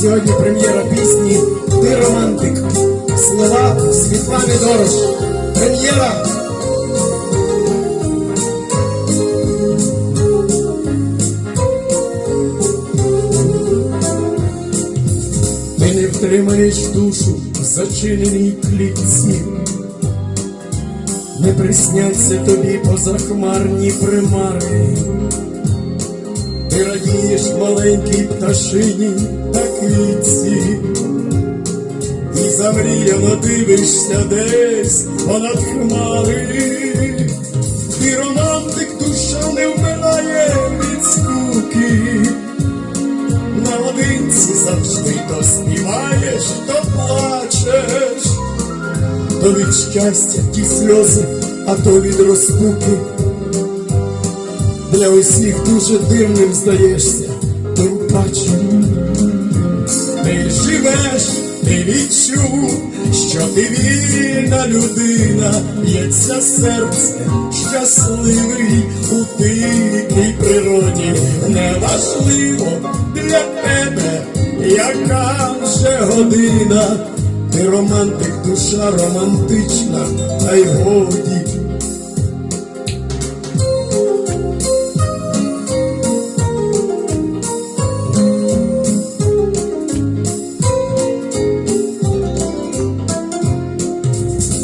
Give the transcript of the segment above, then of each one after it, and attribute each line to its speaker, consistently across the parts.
Speaker 1: Сьогодні прем'єра пісні Ти романтик. Слова Світлани Дорош. Прем'єра. Ти не втримаєш душу в зачиненій клітці. Не присняться тобі позахмарні примари. Ти радієш маленькій пташині та квітці, і замріяно дивишся десь понад хмари. Ти романтик, душа не вмирає від скуки. Наодинці завжди то співаєш, то плачеш, то від щастя ті сльози, а то від розпуки. Для усіх дуже дивним здаєшся, тим паче. Ти живеш, ти відчув, що ти вільна людина, б'ється серце, щасливий у дикій природі. Неважливо для тебе, яка вже година. Ти романтик, душа романтична, та й годі.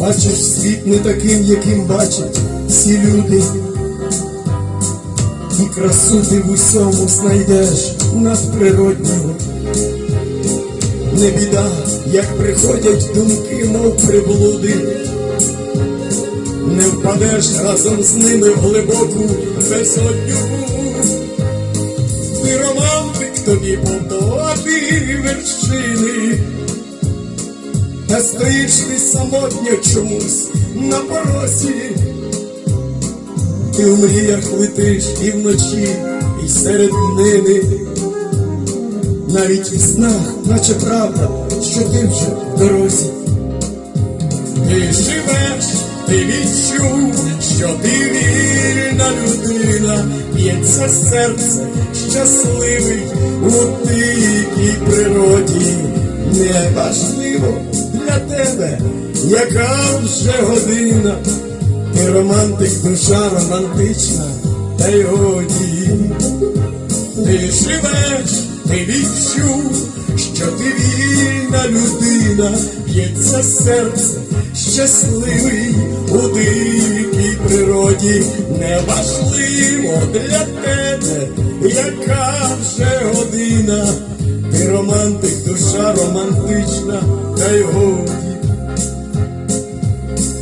Speaker 1: Бачиш світ не таким, яким бачать всі люди. І красу ти в усьому знайдеш надприроднього. Не біда, як приходять думки, мов приблуди. Не впадеш разом з ними в глибоку безодню. Ти романтик тобі повдовати вершини. Та стоїш ти самотньо чомусь на порозі, ти в мріях летиш і вночі, і серед днини, навіть в снах, наче правда, що ти вже в дорозі. Ти живеш, ти відчув, що ти вільна людина, б'ється серце щасливий у дикій природі. Неважливо для тебе, яка вже година, ти романтик, душа романтична, та й годі. Ти живеш, ти відчув, що ти вільна людина, б'ється серце, щасливий у дикій природі, неважливо для тебе, яка вже година, ти романтик, душа романтична, та й годі.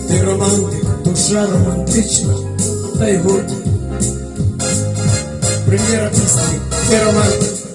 Speaker 1: Ти романтик, душа романтична, та й годі. Прем'єра пісні, ти романтик.